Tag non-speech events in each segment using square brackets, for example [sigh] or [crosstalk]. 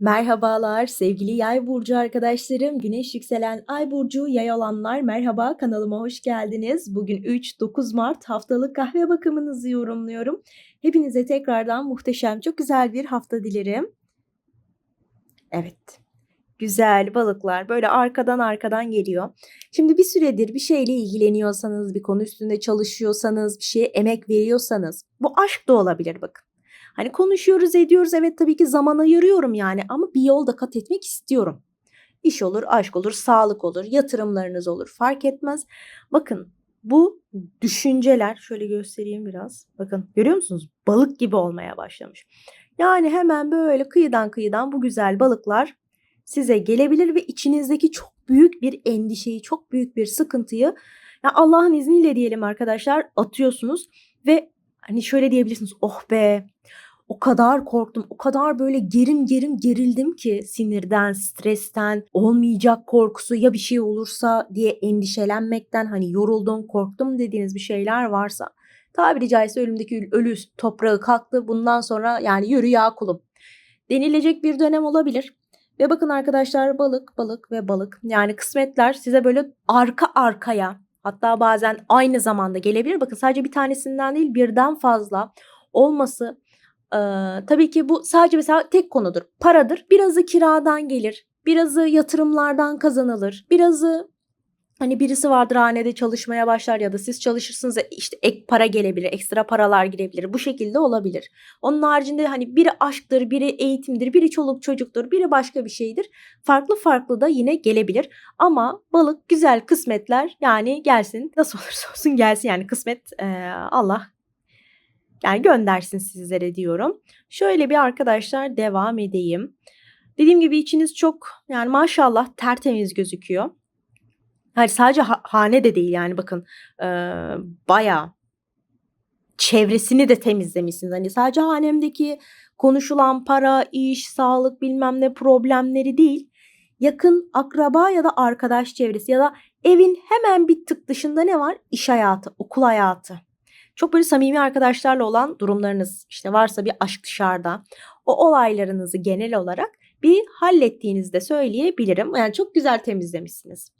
Merhabalar sevgili Yay burcu arkadaşlarım. Güneş yükselen Ay burcu Yay olanlar merhaba kanalıma hoş geldiniz. Bugün 3-9 Mart haftalık kahve bakımınızı yorumluyorum. Hepinize tekrardan muhteşem çok güzel bir hafta dilerim. Evet. Güzel balıklar böyle arkadan arkadan geliyor. Şimdi bir süredir bir şeyle ilgileniyorsanız, bir konu üstünde çalışıyorsanız, bir şeye emek veriyorsanız bu aşk da olabilir bakın. Hani konuşuyoruz ediyoruz evet tabii ki zaman ayırıyorum yani ama bir yolda kat etmek istiyorum. İş olur, aşk olur, sağlık olur, yatırımlarınız olur fark etmez. Bakın bu düşünceler şöyle göstereyim biraz. Bakın görüyor musunuz? Balık gibi olmaya başlamış. Yani hemen böyle kıyıdan kıyıdan bu güzel balıklar size gelebilir ve içinizdeki çok büyük bir endişeyi, çok büyük bir sıkıntıyı ya Allah'ın izniyle diyelim arkadaşlar atıyorsunuz ve hani şöyle diyebilirsiniz. Oh be o kadar korktum, o kadar böyle gerim gerim gerildim ki sinirden, stresten, olmayacak korkusu ya bir şey olursa diye endişelenmekten hani yoruldum, korktum dediğiniz bir şeyler varsa tabiri caizse ölümdeki ölü toprağı kalktı. Bundan sonra yani yürü ya kulum denilecek bir dönem olabilir. Ve bakın arkadaşlar balık, balık ve balık. Yani kısmetler size böyle arka arkaya hatta bazen aynı zamanda gelebilir. Bakın sadece bir tanesinden değil birden fazla olması ee, tabii ki bu sadece mesela tek konudur. Paradır. Birazı kiradan gelir. Birazı yatırımlardan kazanılır. Birazı hani birisi vardır hanede çalışmaya başlar ya da siz çalışırsınız işte ek para gelebilir, ekstra paralar girebilir. Bu şekilde olabilir. Onun haricinde hani biri aşktır, biri eğitimdir, biri çoluk çocuktur, biri başka bir şeydir. Farklı farklı da yine gelebilir. Ama balık güzel kısmetler yani gelsin. Nasıl [laughs] olursa olsun gelsin yani kısmet ee, Allah yani göndersin sizlere diyorum. Şöyle bir arkadaşlar devam edeyim. Dediğim gibi içiniz çok yani maşallah tertemiz gözüküyor. Hani sadece ha- hane de değil yani bakın e, bayağı çevresini de temizlemişsiniz. Hani sadece hanemdeki konuşulan para, iş, sağlık bilmem ne problemleri değil. Yakın akraba ya da arkadaş çevresi ya da evin hemen bir tık dışında ne var? İş hayatı, okul hayatı. Çok böyle samimi arkadaşlarla olan durumlarınız işte varsa bir aşk dışarıda o olaylarınızı genel olarak bir hallettiğinizi de söyleyebilirim. Yani çok güzel temizlemişsiniz.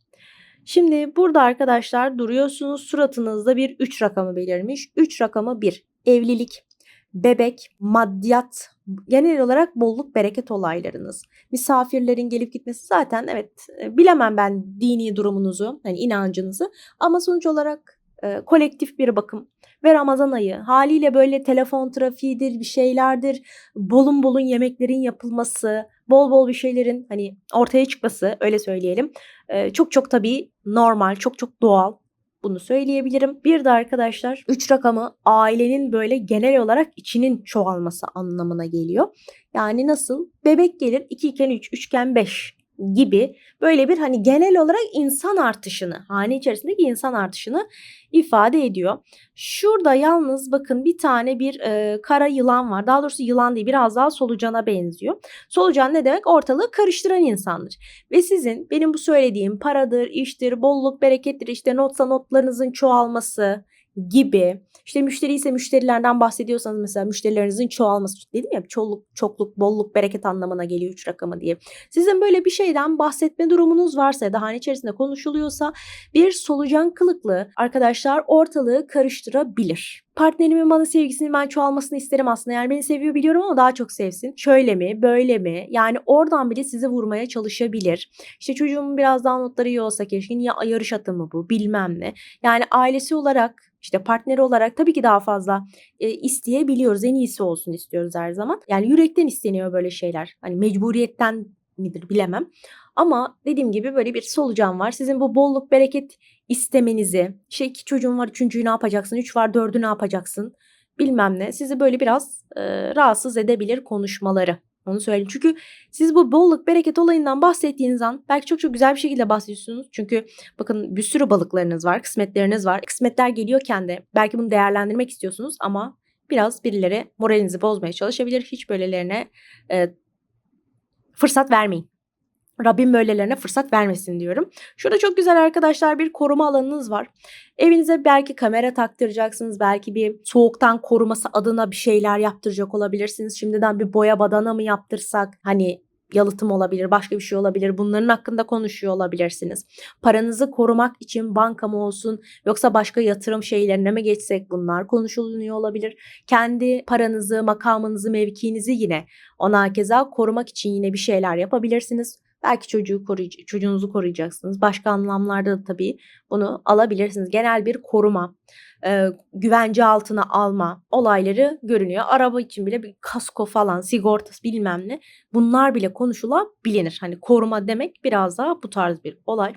Şimdi burada arkadaşlar duruyorsunuz suratınızda bir 3 rakamı belirmiş. 3 rakamı 1 evlilik, bebek, maddiyat, genel olarak bolluk bereket olaylarınız. Misafirlerin gelip gitmesi zaten evet bilemem ben dini durumunuzu, hani inancınızı ama sonuç olarak e, kolektif bir bakım ve Ramazan ayı haliyle böyle telefon trafiğidir bir şeylerdir bolun bolun yemeklerin yapılması bol bol bir şeylerin hani ortaya çıkması öyle söyleyelim e, çok çok tabii normal çok çok doğal bunu söyleyebilirim. Bir de arkadaşlar 3 rakamı ailenin böyle genel olarak içinin çoğalması anlamına geliyor. Yani nasıl? Bebek gelir 2 iken 3, 3 iken 5 gibi böyle bir hani genel olarak insan artışını, hane içerisindeki insan artışını ifade ediyor. Şurada yalnız bakın bir tane bir e, kara yılan var. Daha doğrusu yılan değil biraz daha solucana benziyor. Solucan ne demek? Ortalığı karıştıran insandır. Ve sizin benim bu söylediğim paradır, iştir, bolluk, berekettir, işte notsa notlarınızın çoğalması, gibi. İşte müşteri ise müşterilerden bahsediyorsanız mesela müşterilerinizin çoğalması dedim ya çokluk, çokluk, bolluk, bereket anlamına geliyor 3 rakamı diye. Sizin böyle bir şeyden bahsetme durumunuz varsa ya da hane içerisinde konuşuluyorsa bir solucan kılıklı arkadaşlar ortalığı karıştırabilir. Partnerimin bana sevgisini ben çoğalmasını isterim aslında. Yani beni seviyor biliyorum ama daha çok sevsin. Şöyle mi, böyle mi? Yani oradan bile sizi vurmaya çalışabilir. İşte çocuğumun biraz daha notları iyi olsa keşke. Niye yarış atı mı bu? Bilmem ne. Yani ailesi olarak işte partneri olarak tabii ki daha fazla e, isteyebiliyoruz. En iyisi olsun istiyoruz her zaman. Yani yürekten isteniyor böyle şeyler. Hani mecburiyetten midir bilemem. Ama dediğim gibi böyle bir solucan var. Sizin bu bolluk bereket istemenizi, işte iki çocuğun var üçüncüyü ne yapacaksın, üç var dördü ne yapacaksın bilmem ne. Sizi böyle biraz e, rahatsız edebilir konuşmaları. Onu söyleyeyim. Çünkü siz bu bolluk bereket olayından bahsettiğiniz an belki çok çok güzel bir şekilde bahsediyorsunuz. Çünkü bakın bir sürü balıklarınız var, kısmetleriniz var. Kısmetler geliyorken de belki bunu değerlendirmek istiyorsunuz ama biraz birileri moralinizi bozmaya çalışabilir. Hiç böylelerine e, fırsat vermeyin. Rabbim böylelerine fırsat vermesin diyorum. Şurada çok güzel arkadaşlar bir koruma alanınız var. Evinize belki kamera taktıracaksınız. Belki bir soğuktan koruması adına bir şeyler yaptıracak olabilirsiniz. Şimdiden bir boya badana mı yaptırsak? Hani yalıtım olabilir, başka bir şey olabilir. Bunların hakkında konuşuyor olabilirsiniz. Paranızı korumak için banka mı olsun yoksa başka yatırım şeylerine mi geçsek bunlar konuşuluyor olabilir. Kendi paranızı, makamınızı, mevkiinizi yine ona keza korumak için yine bir şeyler yapabilirsiniz. Belki çocuğu koruyucu, çocuğunuzu koruyacaksınız. Başka anlamlarda da tabii bunu alabilirsiniz. Genel bir koruma, e, güvence altına alma olayları görünüyor. Araba için bile bir kasko falan, sigortası bilmem ne bunlar bile konuşulabilir. Hani koruma demek biraz daha bu tarz bir olay.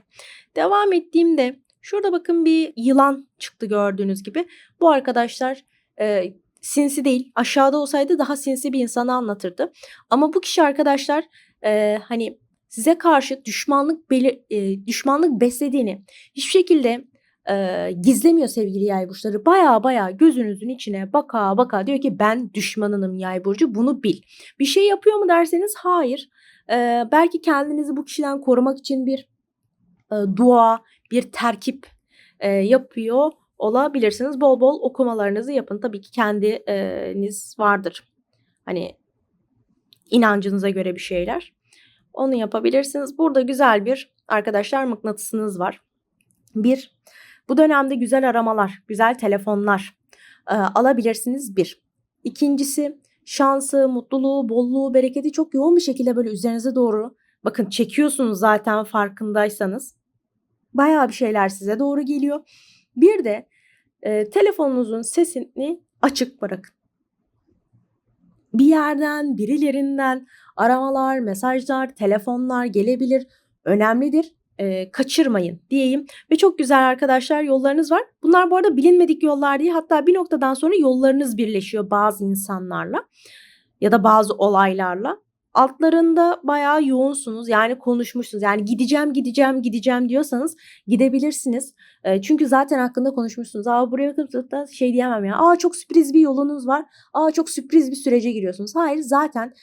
Devam ettiğimde şurada bakın bir yılan çıktı gördüğünüz gibi. Bu arkadaşlar e, sinsi değil. Aşağıda olsaydı daha sinsi bir insanı anlatırdı. Ama bu kişi arkadaşlar e, hani size karşı düşmanlık belir, e, düşmanlık beslediğini hiçbir şekilde e, gizlemiyor sevgili yay burçları. Baya baya gözünüzün içine baka baka diyor ki ben düşmanınım yay burcu bunu bil. Bir şey yapıyor mu derseniz hayır. E, belki kendinizi bu kişiden korumak için bir e, dua, bir terkip e, yapıyor olabilirsiniz. Bol bol okumalarınızı yapın. Tabii ki kendiniz vardır. Hani inancınıza göre bir şeyler. Onu yapabilirsiniz. Burada güzel bir arkadaşlar mıknatısınız var. Bir, bu dönemde güzel aramalar, güzel telefonlar e, alabilirsiniz bir. İkincisi şansı, mutluluğu, bolluğu, bereketi çok yoğun bir şekilde böyle üzerinize doğru bakın çekiyorsunuz zaten farkındaysanız. Bayağı bir şeyler size doğru geliyor. Bir de e, telefonunuzun sesini açık bırakın. Bir yerden, birilerinden aramalar, mesajlar, telefonlar gelebilir. Önemlidir. E, kaçırmayın diyeyim. Ve çok güzel arkadaşlar yollarınız var. Bunlar bu arada bilinmedik yollar değil. Hatta bir noktadan sonra yollarınız birleşiyor bazı insanlarla ya da bazı olaylarla. Altlarında bayağı yoğunsunuz. Yani konuşmuşsunuz. Yani gideceğim, gideceğim, gideceğim diyorsanız gidebilirsiniz. E, çünkü zaten hakkında konuşmuşsunuz. Aa buraya bakıp da şey diyemem ya. Aa çok sürpriz bir yolunuz var. Aa çok sürpriz bir sürece giriyorsunuz. Hayır zaten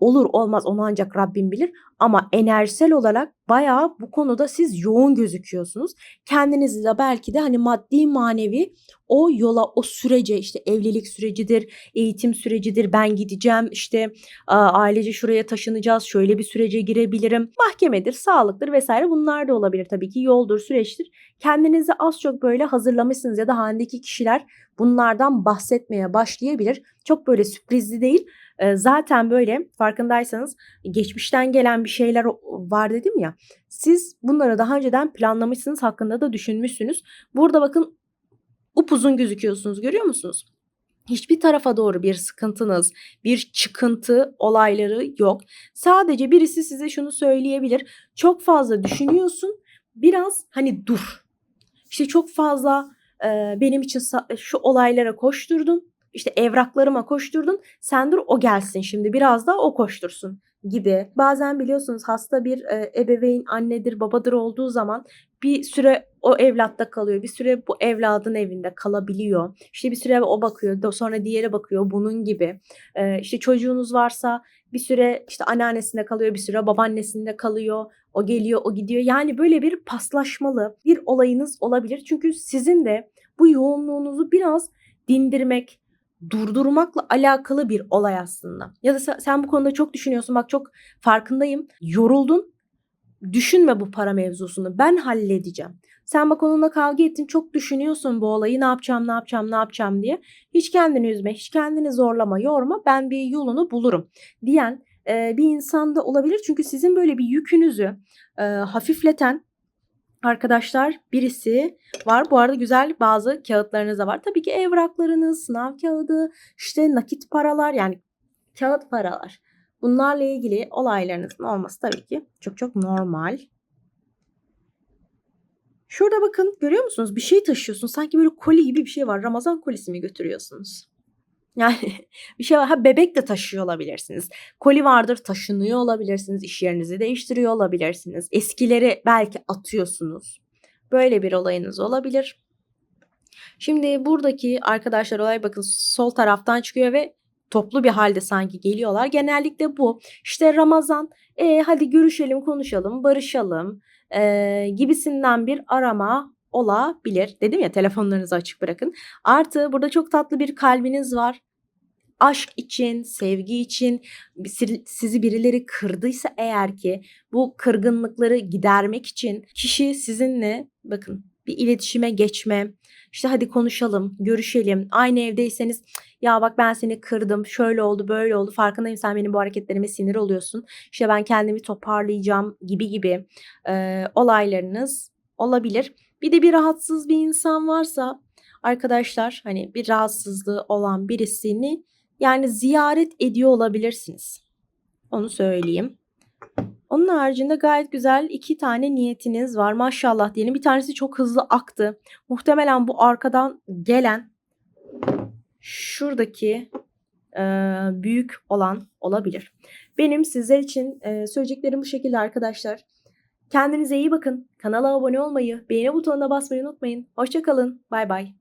olur olmaz onu ancak Rabbim bilir. Ama enerjisel olarak bayağı bu konuda siz yoğun gözüküyorsunuz. Kendinizi de belki de hani maddi manevi o yola o sürece işte evlilik sürecidir, eğitim sürecidir, ben gideceğim işte ailece şuraya taşınacağız, şöyle bir sürece girebilirim. Mahkemedir, sağlıktır vesaire bunlar da olabilir tabii ki yoldur, süreçtir. Kendinizi az çok böyle hazırlamışsınız ya da halindeki kişiler bunlardan bahsetmeye başlayabilir. Çok böyle sürprizli değil. Zaten böyle farkındaysanız geçmişten gelen bir şeyler var dedim ya. Siz bunları daha önceden planlamışsınız, hakkında da düşünmüşsünüz. Burada bakın upuzun gözüküyorsunuz görüyor musunuz? Hiçbir tarafa doğru bir sıkıntınız, bir çıkıntı olayları yok. Sadece birisi size şunu söyleyebilir. Çok fazla düşünüyorsun. Biraz hani dur. İşte çok fazla e, benim için şu olaylara koşturdun. İşte evraklarıma koşturdun. Sen dur o gelsin şimdi biraz da o koştursun gibi. Bazen biliyorsunuz hasta bir e, ebeveyn annedir babadır olduğu zaman bir süre o evlatta kalıyor. Bir süre bu evladın evinde kalabiliyor. İşte bir süre o bakıyor. Sonra diğeri bakıyor. Bunun gibi. Ee, işte çocuğunuz varsa bir süre işte anneannesinde kalıyor. Bir süre babaannesinde kalıyor. O geliyor, o gidiyor. Yani böyle bir paslaşmalı bir olayınız olabilir. Çünkü sizin de bu yoğunluğunuzu biraz dindirmek, durdurmakla alakalı bir olay aslında. Ya da sen bu konuda çok düşünüyorsun. Bak çok farkındayım. Yoruldun. Düşünme bu para mevzusunu. Ben halledeceğim. Sen bak onunla kavga ettin. Çok düşünüyorsun bu olayı. Ne yapacağım, ne yapacağım, ne yapacağım diye. Hiç kendini üzme, hiç kendini zorlama, yorma. Ben bir yolunu bulurum diyen bir insan da olabilir. Çünkü sizin böyle bir yükünüzü hafifleten arkadaşlar birisi var. Bu arada güzel bazı kağıtlarınız da var. Tabii ki evraklarınız, sınav kağıdı, işte nakit paralar yani kağıt paralar. Bunlarla ilgili olaylarınızın olması tabii ki çok çok normal. Şurada bakın görüyor musunuz? Bir şey taşıyorsun. Sanki böyle koli gibi bir şey var. Ramazan kolisi mi götürüyorsunuz? Yani bir şey var. Ha bebek de taşıyor olabilirsiniz. Koli vardır taşınıyor olabilirsiniz. İş yerinizi değiştiriyor olabilirsiniz. Eskileri belki atıyorsunuz. Böyle bir olayınız olabilir. Şimdi buradaki arkadaşlar olay bakın sol taraftan çıkıyor ve toplu bir halde sanki geliyorlar. Genellikle bu. İşte Ramazan e, hadi görüşelim konuşalım barışalım e, gibisinden bir arama olabilir. Dedim ya telefonlarınızı açık bırakın. Artı burada çok tatlı bir kalbiniz var. aşk için, sevgi için si- sizi birileri kırdıysa eğer ki bu kırgınlıkları gidermek için kişi sizinle bakın bir iletişime geçme, işte hadi konuşalım, görüşelim. Aynı evdeyseniz ya bak ben seni kırdım, şöyle oldu, böyle oldu. Farkındayım sen benim bu hareketlerime sinir oluyorsun. İşte ben kendimi toparlayacağım gibi gibi e, olaylarınız olabilir. Bir de bir rahatsız bir insan varsa arkadaşlar hani bir rahatsızlığı olan birisini yani ziyaret ediyor olabilirsiniz. Onu söyleyeyim. Onun haricinde gayet güzel iki tane niyetiniz var. Maşallah diyelim. Bir tanesi çok hızlı aktı. Muhtemelen bu arkadan gelen şuradaki e, büyük olan olabilir. Benim sizler için e, söyleyeceklerim bu şekilde arkadaşlar. Kendinize iyi bakın. Kanala abone olmayı, beğeni butonuna basmayı unutmayın. Hoşçakalın. Bay bay.